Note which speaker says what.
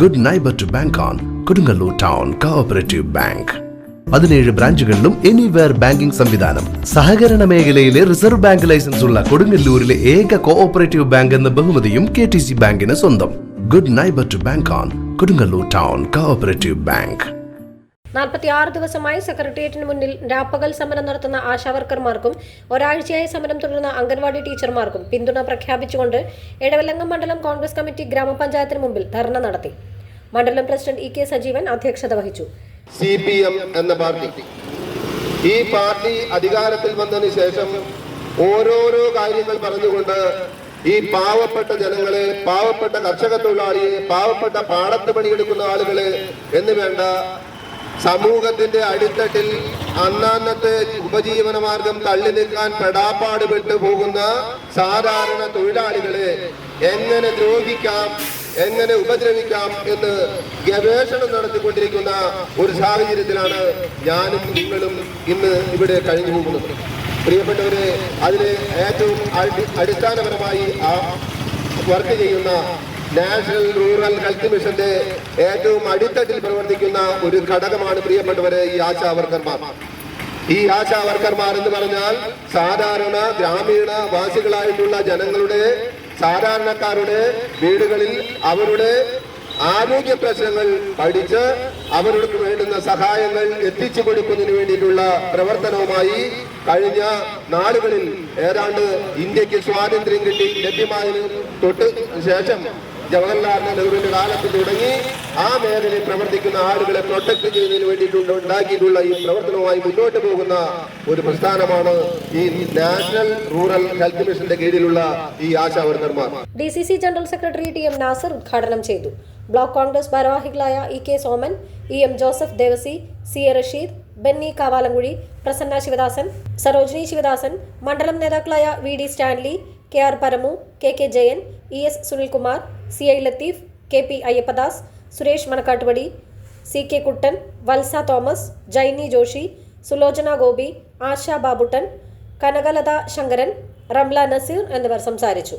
Speaker 1: Good neighbour to bank on Kodungallur town cooperative bank പതിനേഴ് ബ്രാഞ്ചുകളിലും anywhere banking സംവിധാനം. സഹകരണ മേഖലയിലെ റിസർവ് ബാങ്ക് ലൈസൻസ് ഉള്ള കൊടുങ്ങല്ലൂരിലെ ഏക കോഓപ്പറേറ്റീവ് ബാങ്ക് എന്ന ബഹുമതിയും കെ ടി സി ബാങ്കിന് സ്വന്തം. Good neighbour to bank on Kodungallur town cooperative bank
Speaker 2: നാൽപ്പത്തിയാറ് ദിവസമായി സെക്രട്ടേറിയറ്റിന് മുന്നിൽ രാപ്പകൽ സമരം നടത്തുന്ന ആശാവർക്കർമാർക്കും ഒരാഴ്ചയായി സമരം തുടരുന്ന അംഗൻവാടി ടീച്ചർമാർക്കും പിന്തുണ പ്രഖ്യാപിച്ചുകൊണ്ട് എടവലങ്ങം മണ്ഡലം കോൺഗ്രസ് കമ്മിറ്റി ഗ്രാമപഞ്ചായത്തിന് മുമ്പിൽ ധർണ നടത്തി. മണ്ഡലം പ്രസിഡന്റ് ഇ കെ സജീവൻ അധ്യക്ഷത വഹിച്ചു.
Speaker 3: സി പി എം എന്ന പാർട്ടി. ഈ പാർട്ടി അധികാരത്തിൽ വന്നതിന് ശേഷം ഓരോരോ കാര്യങ്ങൾ പറഞ്ഞുകൊണ്ട് ഈ പാവപ്പെട്ട ജനങ്ങളെ പാവപ്പെട്ട കർഷക തൊഴിലാളിയെ പാവപ്പെട്ട പാടത്ത് പണിയെടുക്കുന്ന ആളുകളെ എന്ന് വേണ്ട സമൂഹത്തിന്റെ അടിത്തട്ടിൽ അന്നന്നത്തെ ഉപജീവന മാർഗം തള്ളി നിൽക്കാൻ പെടാപ്പാട് വിട്ടു പോകുന്ന സാധാരണ തൊഴിലാളികളെ എങ്ങനെ ദ്രോഹിക്കാം എങ്ങനെ ഉപദ്രവിക്കാം എന്ന് ഗവേഷണം നടത്തിക്കൊണ്ടിരിക്കുന്ന ഒരു സാഹചര്യത്തിലാണ് ഞാനും നിങ്ങളും ഇന്ന് ഇവിടെ കഴിഞ്ഞു പോകുന്നത്. പ്രിയപ്പെട്ടവരെ അതിലെ ഏറ്റവും അടി- അടിസ്ഥാനപരമായി ആ വർക്ക് ചെയ്യുന്ന നാഷണൽ റൂറൽ ഹെൽത്ത് മിഷന്റെ ഏറ്റവും അടിത്തട്ടിൽ പ്രവർത്തിക്കുന്ന ഒരു ഘടകമാണ് പ്രിയപ്പെട്ടവരെ ഈ ആശാവർക്കന്മാർ ഈ ആശാവർക്കന്മാർ എന്ന് പറഞ്ഞാൽ സാധാരണ ഗ്രാമീണ വാസികളായിട്ടുള്ള ജനങ്ങളുടെ സാധാരണക്കാരുടെ വീടുകളിൽ അവരുടെ ആരോഗ്യ പ്രശ്നങ്ങൾ പഠിച്ച് അവർക്ക് വേണ്ടുന്ന സഹായങ്ങൾ എത്തിച്ചു കൊടുക്കുന്നതിന് വേണ്ടിയിട്ടുള്ള പ്രവർത്തനവുമായി കഴിഞ്ഞ നാളുകളിൽ ഏതാണ്ട് ഇന്ത്യയ്ക്ക് സ്വാതന്ത്ര്യം കിട്ടി ലഭ്യമായതിന് തൊട്ട് ശേഷം ജവഹർലാൽ നെഹ്റുവിന്റെ കാലത്ത് തുടങ്ങി ആ മേഖലയിൽ പ്രവർത്തിക്കുന്ന ആളുകളെ പ്രൊട്ടക്ട് ചെയ്യുന്നതിന് വേണ്ടിയിട്ടുണ്ട് ഉണ്ടാക്കിയിട്ടുള്ള ഈ പ്രവർത്തനവുമായി മുന്നോട്ട് പോകുന്ന ഒരു പ്രസ്ഥാനമാണ് ഈ നാഷണൽ റൂറൽ ഹെൽത്ത് മിഷന്റെ കീഴിലുള്ള ഈ ASHA വർക്കർമാർ.
Speaker 2: D C C general secretary T M Nasser ഉദ്ഘാടനം ചെയ്തു. ബ്ലോക്ക് കോൺഗ്രസ് ഭാരവാഹികളായ E K Soman E M Joseph Devasi C A Rasheed Benny Kavalankuzhi Prasanna Sivadasan Sarojini Sivadasan മണ്ഡലം നേതാക്കളായ V D Stanley K R Paramu K K Jayan E S Sunilkumar C I Latheef K P Ayyappadas Suresh Manakkattupadi C K Kuttan Valsa Thomas Jaini Joshy Sulochana Gopi Asha Babuttan Kanakalatha Sankaran Ramla Nazeer എന്നിവർ സംസാരിച്ചു.